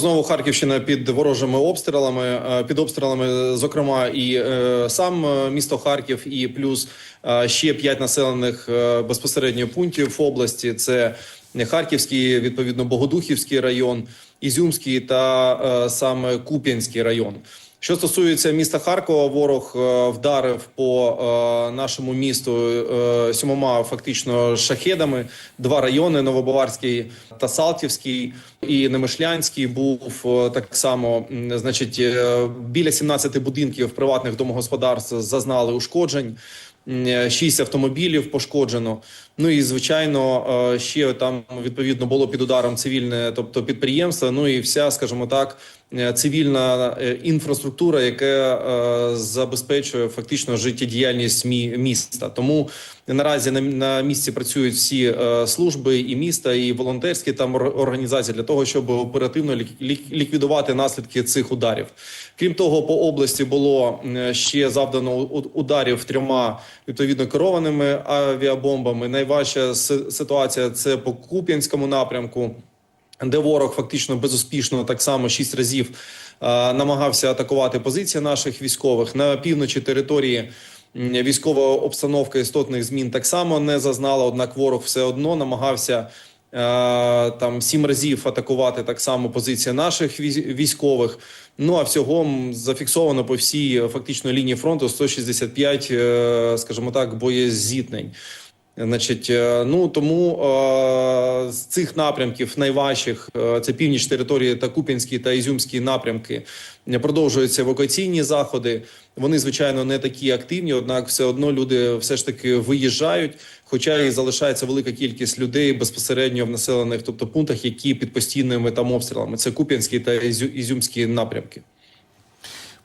Знову Харківщина під ворожими обстрілами, е, під обстрілами, зокрема, і е, сам е, місто Харків, і плюс ще п'ять населених безпосередньо пунктів в області. Це Харківський, відповідно, Богодухівський район, Ізюмський та саме Куп'янський район. Що стосується міста Харкова, ворог е, вдарив по е, нашому місту е, сьомома фактично шахедами. Два райони Новобаварський та Салтівський і Немишлянський був так само. Значить, біля 17 будинків приватних домогосподарств зазнали ушкоджень. Е, Шість автомобілів пошкоджено. Ну і звичайно, е, ще там відповідно було під ударом цивільне, тобто підприємство. Ну і вся, скажімо так, е, цивільна інфраструктура, яка забезпечує фактично життєдіяльність мі- міста. Тому наразі на, місці працюють всі служби і міста, і волонтерські там організації для того, щоб оперативно лік- лік- ліквідувати наслідки цих ударів. Крім того, по області було ще завдано ударів трьома відповідно керованими авіабомбами. Найважча ситуація це по Куп'янському напрямку де ворог фактично безуспішно так само шість разів е, намагався атакувати позиції наших військових на півночі території. Військова обстановка істотних змін так само не зазнала однак, ворог все одно намагався там сім разів атакувати так само позиції наших військ- військових. Ну а всього зафіксовано по всій е, фактично лінії фронту 165, е, скажімо так, боєзіткнень. Значить, е, ну тому е, з цих напрямків найважчих е, це північ території та Куп'янський та Ізюмські напрямки. е, Продовжуються евакуаційні заходи. Вони звичайно не такі активні, однак все одно люди все ж таки виїжджають. Хоча і залишається велика кількість людей безпосередньо в населених, тобто пунктах, які під постійними там обстрілами. Це Куп'янський та Ізю- Ізюмські напрямки.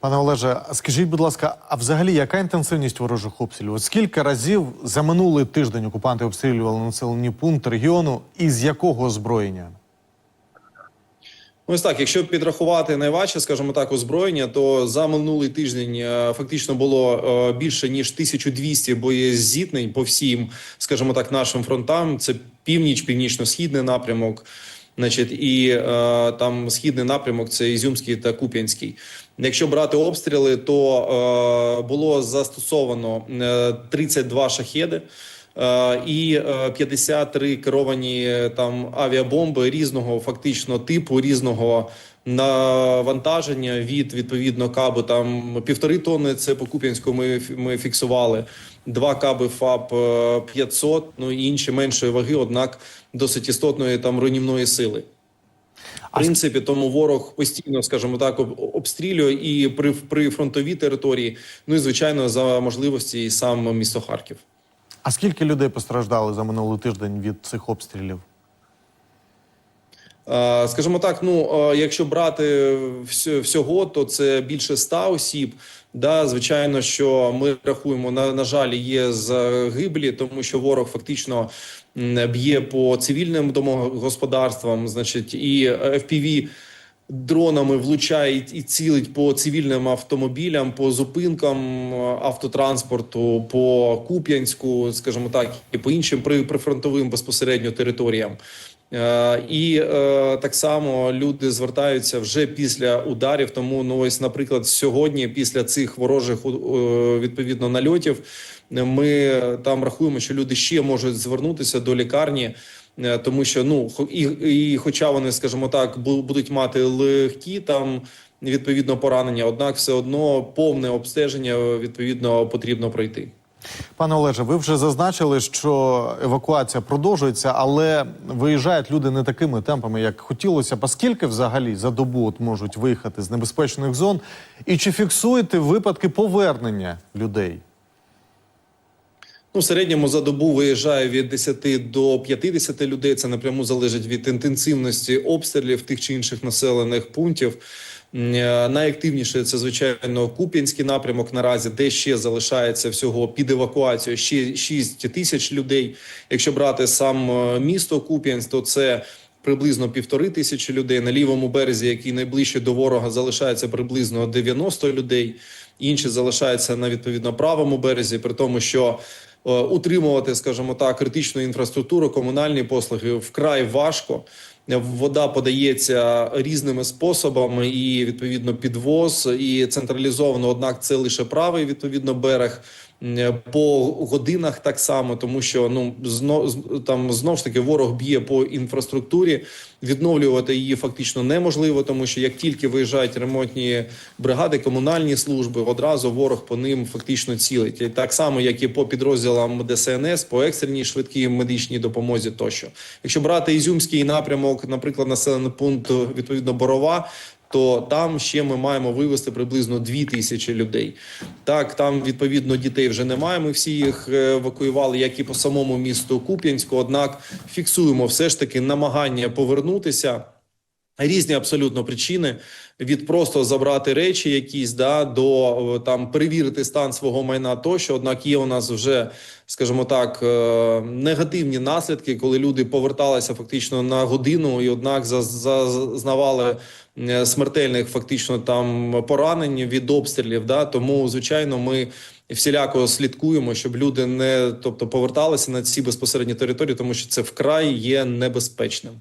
Пане Олеже, скажіть, будь ласка, а взагалі яка інтенсивність ворожих обстрілів? От скільки разів за минулий тиждень окупанти обстрілювали населені пункти регіону і з якого озброєння? Ось так, якщо підрахувати найважче, скажімо так, озброєння, то за минулий тиждень е, фактично було е, більше ніж 1200 боєзіткнень по всім, скажімо так, нашим фронтам. Це північ, північно-східний напрямок. Значить, і е, там східний напрямок це Ізюмський та Куп'янський. Якщо брати обстріли, то е, було застосовано е, 32 шахеди. Е, і е, 53 керовані е, там авіабомби різного фактично типу, різного навантаження від відповідно кабу там півтори тонни. Це по Куп'янську ми, ми фіксували. Два каби ФАП е, 500, ну і інші меншої ваги, однак досить істотної там руйнівної сили. В принципі, тому ворог постійно, скажімо так, обстрілює і при, при фронтовій території. Ну і звичайно, за можливості і сам місто Харків. А скільки людей постраждали за минулий тиждень від цих обстрілів? Е, Скажімо так, ну е, якщо брати всього, то це більше ста осіб. Да, звичайно, що ми рахуємо на, на жаль, є загиблі, тому що ворог фактично б'є по цивільним домогосподарствам, значить, і FPV дронами влучає і- цілить по цивільним автомобілям, по зупинкам е, автотранспорту, по Куп'янську, скажімо так, і по іншим при- прифронтовим безпосередньо територіям. Е, І е, так само люди звертаються вже після ударів. Тому ну ось, наприклад, сьогодні, після цих ворожих відповідно нальотів, ми там рахуємо, що люди ще можуть звернутися до лікарні. Е, Тому що ну і, і хоча вони, скажімо так, бу- будуть мати легкі там відповідно поранення, однак все одно повне обстеження відповідно потрібно пройти. Пане Олеже, ви вже зазначили, що евакуація продовжується, але виїжджають люди не такими темпами, як хотілося. б. А скільки взагалі за добу от можуть виїхати з небезпечних зон? І чи фіксуєте випадки повернення людей? Ну, в середньому за добу виїжджає від 10 до 50 людей. Це напряму залежить від інтенсивності обстрілів тих чи інших населених пунктів. Е, Найактивніше це звичайно Куп'янський напрямок наразі, де ще залишається всього під евакуацією ще 6 тисяч людей. Якщо брати сам е, місто Куп'янськ, то це приблизно півтори тисячі людей. На лівому березі, який найближче до ворога, залишається приблизно 90 людей. Інші залишаються на відповідно правому березі, при тому, що утримувати, скажімо так, критичну інфраструктуру, комунальні послуги вкрай важко. Вода подається різними способами, і відповідно підвоз, і централізовано. Однак це лише правий відповідно берег. По годинах так само, тому що ну зно, там знов ж таки ворог б'є по інфраструктурі. Відновлювати її фактично неможливо, тому що як тільки виїжджають ремонтні бригади, комунальні служби, одразу ворог по ним фактично цілить. І так само, як і по підрозділам ДСНС, по екстреній швидкій медичній допомозі. Тощо, якщо брати ізюмський напрямок, наприклад, населений пункт відповідно Борова. То там ще ми маємо вивезти приблизно дві тисячі людей. Так, там відповідно дітей вже немає. Ми всі їх е, евакуювали, як і по самому місту Куп'янську. Однак фіксуємо все ж таки намагання повернутися. Різні абсолютно причини від просто забрати речі, якісь да до е, там перевірити стан свого майна тощо. Однак є у нас вже, скажімо так, е, негативні наслідки, коли люди поверталися фактично на годину, і однак за- за- зазнавали смертельних фактично там поранень від обстрілів. Да, тому звичайно, ми всіляко слідкуємо, щоб люди не тобто поверталися на ці безпосередні території, тому що це вкрай є небезпечним.